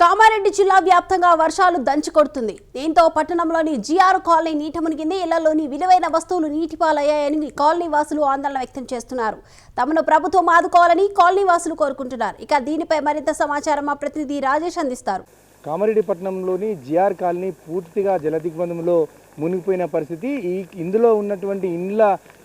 కామారెడ్డి జిల్లా వ్యాప్తంగా వర్షాలు దంచి కొడుతుంది. దీంతో పట్టణంలోని జిఆర్ కాలనీ నీట మునిగింది. ఇళ్ళలోని విలువైన వస్తువులు నీటిపాలయ్యాయని కాలనీ వాసులు ఆందోళన వ్యక్తం చేస్తున్నారు. తమను ప్రభుత్వం ఆదుకోవాలని కాలనీ వాసులు కోరుకుంటున్నారు. ఇక దీనిపై మరింత సమాచారం మా ప్రతినిధి రాజేష్ అందిస్తారు. కామారెడ్డి పట్టణంలోని జిఆర్ కాలనీ పూర్తిగా జలదిగ్బంధంలో మునిగిపోయిన పరిస్థితి. ఈ ఇందులో ఉన్నటువంటి ఇండ్ల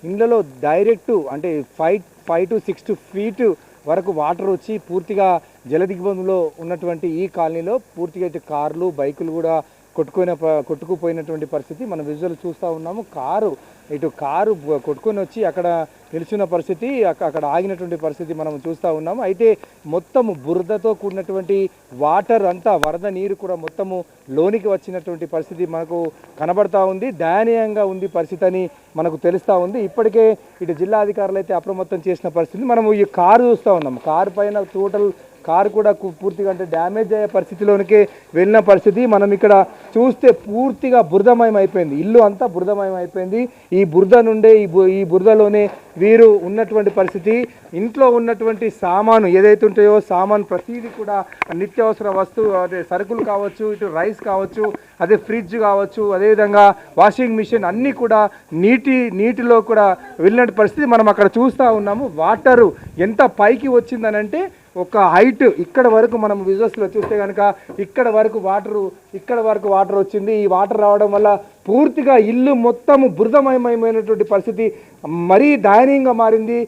ఇండ్లలో డైరెక్ట్ అంటే five five to six to feet వరకు వాటర్ వచ్చి పూర్తిగా జలదిగ్బంధంలో ఉన్నటువంటి ఈ కాలనీలో పూర్తిగా ఇటు కార్లు బైకులు కూడా కొట్టుకునే ప- కొట్టుకుపోయినటువంటి పరిస్థితి మనం విజువల్ చూస్తూ ఉన్నాము. కారు ఇటు కారు కొట్టుకొని వచ్చి అక్కడ నిలిచిన పరిస్థితి అక్కడ ఆగినటువంటి పరిస్థితి మనం చూస్తూ ఉన్నాము. అయితే మొత్తము బురదతో కూడినటువంటి వాటర్ అంతా వరద నీరు కూడా మొత్తము లోనికి వచ్చినటువంటి పరిస్థితి మనకు కనబడతా ఉంది. దయనీయంగా ఉంది పరిస్థితి అని మనకు తెలుస్తూ ఉంది. ఇప్పటికే ఇటు జిల్లా అధికారులు అయితే అప్రమత్తం చేసిన పరిస్థితి. మనము ఈ కారు చూస్తూ ఉన్నాం కారు పైన టోటల్ కారు కూడా పూర్తిగా అంటే డ్యామేజ్ అయ్యే పరిస్థితిలోనికి వెళ్ళిన పరిస్థితి. మనం ఇక్కడ చూస్తే పూర్తిగా బురదమయం అయిపోయింది ఇల్లు అంతా బురదమయం అయిపోయింది ఈ బురద నుండే ఈ బు- ఈ బురదలోనే వీరు ఉన్నటువంటి పరిస్థితి ఇంట్లో ఉన్నటువంటి సామాను ఏదైతే ఉంటాయో సామాన్ ప్రతిదీ కూడా నిత్యావసర వస్తువు అదే సరుకులు కావచ్చు ఇటు రైస్ కావచ్చు అదే ఫ్రిడ్జ్ కావచ్చు అదేవిధంగా వాషింగ్ మిషన్ అన్నీ కూడా నీటి నీటిలో కూడా వెళ్ళిన పరిస్థితి మనం అక్కడ చూస్తూ ఉన్నాము. వాటరు ఎంత పైకి వచ్చిందనంటే ఒక హైట్ ఇక్కడ వరకు మనం విజువల్స్లో చూస్తే కనుక ఇక్కడ వరకు వాటరు ఇక్కడ వరకు వాటర్ వచ్చింది. ఈ వాటర్ రావడం వల్ల పూర్తిగా ఇల్లు మొత్తము బురదమయమైనటువంటి పరిస్థితి మరీ దయనీయంగా మారింది.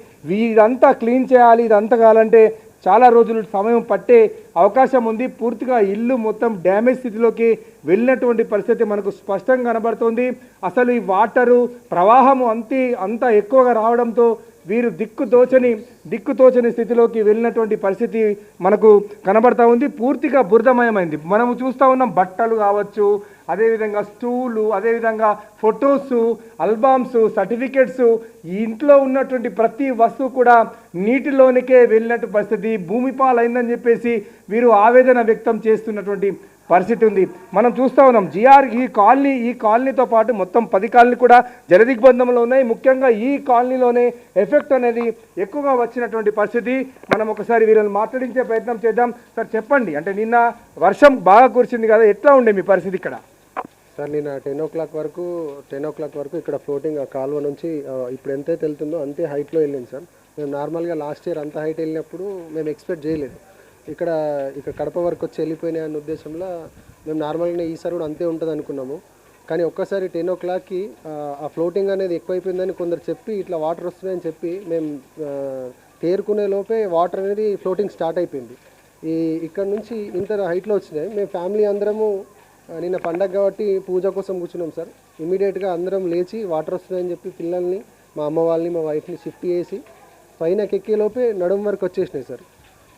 ఇదంతా క్లీన్ చేయాలి ఇదంతా కావాలంటే చాలా రోజులు సమయం పట్టే అవకాశం ఉంది. పూర్తిగా ఇల్లు మొత్తం డ్యామేజ్ స్థితిలోకి వెళ్ళినటువంటి పరిస్థితి మనకు స్పష్టంగా కనబడుతుంది. అసలు ఈ వాటరు ప్రవాహము అంతే అంత ఎక్కువగా రావడంతో వీరు దిక్కు తోచని దిక్కు తోచని స్థితిలోకి వెళ్ళినటువంటి పరిస్థితి మనకు కనబడతా ఉంది. పూర్తిగా బురదమయమైంది. మనము చూస్తూ ఉన్నాం బట్టలు కావచ్చు అదేవిధంగా స్టూలు అదేవిధంగా ఫొటోస్ ఆల్బమ్స్ సర్టిఫికెట్స్. ఇంట్లో ఉన్నటువంటి ప్రతి వస్తువు కూడా నీటిలోనికే వెళ్ళినట్టు పరిస్థితి. భూమిపాలైందని చెప్పేసి వీరు ఆవేదన వ్యక్తం చేస్తున్నటువంటి పరిస్థితి ఉంది. మనం చూస్తూ ఉన్నాం జిఆర్ ఈ కాలనీ ఈ కాలనీతో పాటు మొత్తం పది కాలనీ కూడా జలదిగ్బంధంలో ఉన్నాయి. ముఖ్యంగా ఈ కాలనీలోనే ఎఫెక్ట్ అనేది ఎక్కువగా వచ్చినటువంటి పరిస్థితి. మనం ఒకసారి వీళ్ళని మాట్లాడించే ప్రయత్నం చేద్దాం. సార్ చెప్పండి. అంటే నిన్న వర్షం బాగా కురిసింది కదా ఎట్లా ఉండే మీ పరిస్థితి ఇక్కడ? సార్ నేను టెన్ ఓ క్లాక్ వరకు టెన్ ఓ క్లాక్ వరకు ఇక్కడ ఫ్లోటింగ్ ఆ కాలువ నుంచి ఇప్పుడు ఎంతైతే వెళ్తుందో అంతే హైట్లో వెళ్ళింది సార్. మేము నార్మల్గా లాస్ట్ ఇయర్ అంత హైట్ వెళ్ళినప్పుడు మేము ఎక్స్పెక్ట్ చేయలేదు. ఇక్కడ ఇక్కడ కడప వరకు వచ్చి వెళ్ళిపోయినాయి అనే ఉద్దేశంలో మేము నార్మల్గా ఈసారి కూడా అంతే ఉంటుంది అనుకున్నాము. కానీ ఒక్కసారి టెన్ ఓ క్లాక్కి ఆ, ఫ్లోటింగ్ అనేది ఎక్కువైపోయిందని కొందరు చెప్పి ఇట్లా వాటర్ వస్తున్నాయని చెప్పి మేము తేరుకునే లోపే వాటర్ అనేది ఫ్లోటింగ్ స్టార్ట్ అయిపోయింది. ఈ ఇక్కడ నుంచి ఇంత హైట్లో వచ్చినాయి. మేము ఫ్యామిలీ అందరము నిన్న పండగ కాబట్టి పూజ కోసం కూర్చున్నాం సార్. ఇమీడియట్గా అందరం లేచి వాటర్ వస్తున్నాయని చెప్పి పిల్లల్ని మా అమ్మ వాళ్ళని మా వైఫ్ని షిఫ్ట్ చేసి పైన ఎక్కేలోపే నడుము వరకు వచ్చేసినాయి సార్.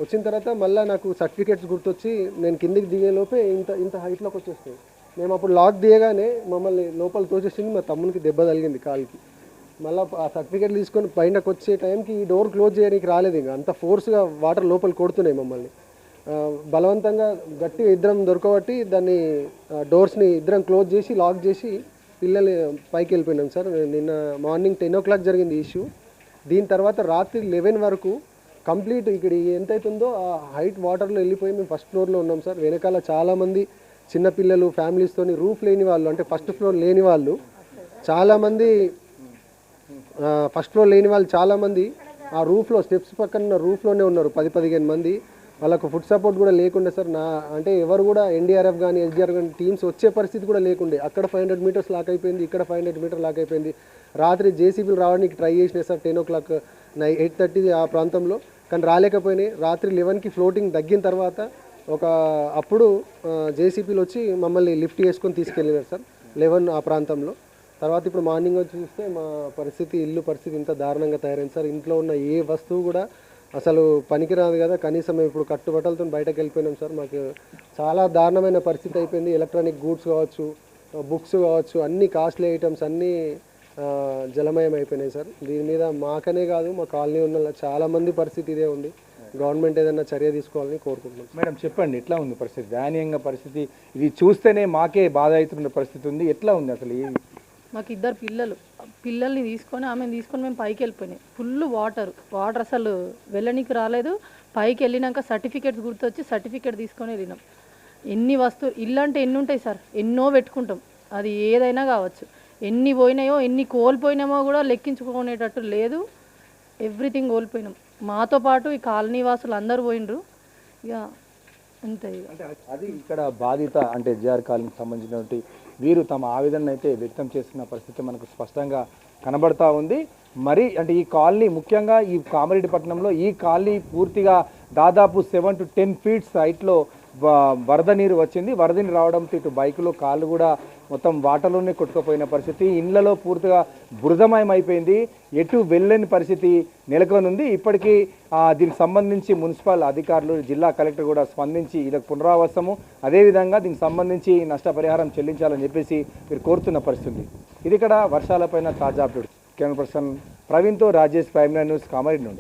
వచ్చిన తర్వాత మళ్ళీ నాకు సర్టిఫికేట్స్ గుర్తొచ్చి నేను కిందికి దిగే లోపే ఇంత ఇంత హైట్లోకి వచ్చేస్తాయి మేము అప్పుడు లాక్ దిగగానే మమ్మల్ని లోపల తోచేసింది మా తమ్మునికి దెబ్బ తగిలింది కాలుకి. మళ్ళీ ఆ సర్టిఫికేట్ తీసుకొని పైనకు వచ్చే టైంకి ఈ డోర్ క్లోజ్ చేయడానికి రాలేదు ఇంకా. అంత ఫోర్స్గా వాటర్ లోపల కొడుతున్నాయి మమ్మల్ని. బలవంతంగా గట్టిగా ఇద్దరం దొరకబట్టి దాన్ని డోర్స్ని ఇద్దరం క్లోజ్ చేసి లాక్ చేసి పిల్లలు పైకి వెళ్ళిపోయినాం సార్. నిన్న మార్నింగ్ టెన్ ఓ క్లాక్ జరిగింది ఇష్యూ దీని తర్వాత రాత్రి లెవెన్ వరకు కంప్లీట్ ఇక్కడ ఎంత అవుతుందో ఆ హైట్ వాటర్లో వెళ్ళిపోయి మేము ఫస్ట్ ఫ్లోర్లో ఉన్నాం సార్. వెనకాల చాలామంది చిన్నపిల్లలు ఫ్యామిలీస్తోని రూఫ్ లేని వాళ్ళు అంటే ఫస్ట్ ఫ్లోర్ లేని వాళ్ళు చాలామంది ఫస్ట్ ఫ్లోర్ లేని వాళ్ళు చాలామంది ఆ రూఫ్లో స్టెప్స్ పక్కన ఉన్న రూఫ్లోనే ఉన్నారు పది పదిహేను మంది. వాళ్ళకు ఫుడ్ సపోర్ట్ కూడా లేకుండే సార్ నా అంటే ఎవరు కూడా ఎన్డీఆర్ఎఫ్ కానీ ఎస్డీఆర్ కానీ టీమ్స్ వచ్చే పరిస్థితి కూడా లేకుండే. అక్కడ ఫైవ్ హండ్రెడ్ మీటర్స్ లాక్ అయిపోయింది ఇక్కడ ఫైవ్ హండ్రెడ్ మీటర్ లాక్ అయిపోయింది. రాత్రి జేసీబీలు రావడానికి ట్రై చేసినాయి sir ten o'clock nine eight thirty ఆ ప్రాంతంలో. కానీ రాలేకపోయినాయి. రాత్రి లెవెన్కి ఫ్లోటింగ్ తగ్గిన తర్వాత ఒక అప్పుడు జేసీపీలు వచ్చి మమ్మల్ని లిఫ్ట్ చేసుకొని తీసుకెళ్ళినారు సార్ లెవెన్ ఆ ప్రాంతంలో. తర్వాత ఇప్పుడు మార్నింగ్ వచ్చి చూస్తే మా పరిస్థితి ఇల్లు పరిస్థితి ఇంత దారుణంగా తయారైంది సార్. ఇంట్లో ఉన్న ఏ వస్తువు కూడా అసలు పనికిరాదు కదా. కనీసం మేము ఇప్పుడు కట్టుబట్టలతో బయటకు వెళ్ళిపోయినాం సార్. మాకు చాలా దారుణమైన పరిస్థితి అయిపోయింది. ఎలక్ట్రానిక్ గూడ్స్ కావచ్చు బుక్స్ కావచ్చు అన్ని కాస్ట్లీ ఐటమ్స్ అన్నీ జలమయం అయిపోయినాయి సార్. దీని మీద మాకనే కాదు మా కాలనీ ఉన్న చాలా మంది పరిస్థితి ఇదే ఉంది. గవర్నమెంట్ ఏదైనా చర్య తీసుకోవాలని కోరుకుంటున్నాం మేడం చెప్పండి ఎట్లా ఉంది పరిస్థితి? దయనీయంగా పరిస్థితి ఇది చూస్తేనే మాకే బాధ అవుతున్న పరిస్థితి ఉంది. ఎట్లా ఉంది అసలు మాకు ఇద్దరు పిల్లలు. పిల్లల్ని తీసుకొని ఆమెను తీసుకొని మేము పైకి వెళ్ళిపోయినాయి. Full water. వాటర్ అసలు వెళ్ళనీకి రాలేదు. పైకి వెళ్ళినాక సర్టిఫికేట్స్ గుర్తొచ్చి సర్టిఫికేట్ తీసుకొని వెళ్ళినాం. ఎన్ని వస్తువులు ఇల్లు అంటే ఎన్ని ఉంటాయి సార్? ఎన్నో పెట్టుకుంటాం. అది ఏదైనా కావచ్చు. ఎన్ని పోయినాయో ఎన్ని కోల్పోయినామో కూడా లెక్కించుకునేటట్టు లేదు. ఎవ్రీథింగ్ కోల్పోయినాం. మాతో పాటు ఈ కాలనీ వాసులు అందరూ పోయినరు ఇక అంతే అంటే అది ఇక్కడ బాధిత అంటే జిఆర్ కాలనీకి సంబంధించినటువంటి వీరు తమ ఆవేదన అయితే వ్యక్తం చేస్తున్న పరిస్థితి మనకు స్పష్టంగా కనబడతా ఉంది. మరి అంటే ఈ కాలనీ ముఖ్యంగా ఈ కామారెడ్డి పట్టణంలో ఈ కాలనీ పూర్తిగా దాదాపు సెవెన్ టు టెన్ ఫీట్స్ హైట్లో వరద నీరు వచ్చింది. వరద నీరు రావడంతో ఇటు బైకులో కాళ్ళు కూడా మొత్తం వాటర్లోనే కొట్టుకుపోయిన పరిస్థితి. ఇండ్లలో పూర్తిగా బురదమయమైపోయింది. అయిపోయింది ఎటు వెళ్ళని పరిస్థితి నెలకొనుంది. ఇప్పటికీ దీనికి సంబంధించి మున్సిపల్ అధికారులు జిల్లా కలెక్టర్ కూడా స్పందించి ఇదొక పునరావాసము. అదేవిధంగా దీనికి సంబంధించి నష్టపరిహారం చెల్లించాలని చెప్పేసి మీరు కోరుతున్న పరిస్థితి ఇది ఇక్కడ వర్షాలపైన తాజా అప్డేట్. కెమెరా పర్సన్ ప్రవీణ్తో రాజేష్ ప్రైమ్ న్యూస్ కామారెడ్డి నుండి.